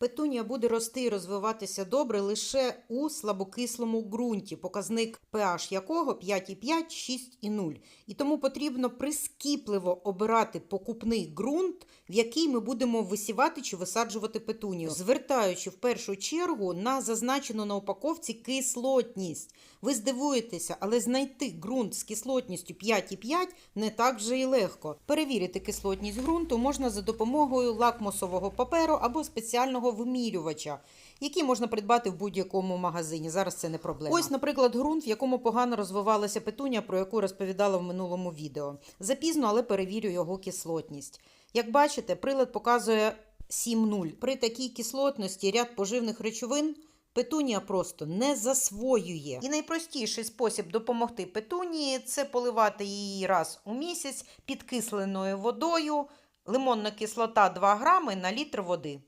Петунія буде рости і розвиватися добре лише у слабокислому ґрунті, показник pH якого 5,5, 6,0. І тому потрібно прискіпливо обирати покупний ґрунт, в який ми будемо висівати чи висаджувати петунію, звертаючи в першу чергу на зазначену на упаковці кислотність. Ви здивуєтеся, але знайти ґрунт з кислотністю 5,5 не так вже й легко. Перевірити кислотність ґрунту можна за допомогою лакмусового паперу або спеціального вимірювача, який можна придбати в будь-якому магазині. Зараз це не проблема. Ось, наприклад, ґрунт, в якому погано розвивалася петуня, про яку розповідала в минулому відео. Запізно, але перевірю його кислотність. Як бачите, прилад показує 7,0. При такій кислотності ряд поживних речовин петунія просто не засвоює. І найпростіший спосіб допомогти петунії це поливати її раз у місяць підкисленою водою, лимонна кислота 2 грами на літр води.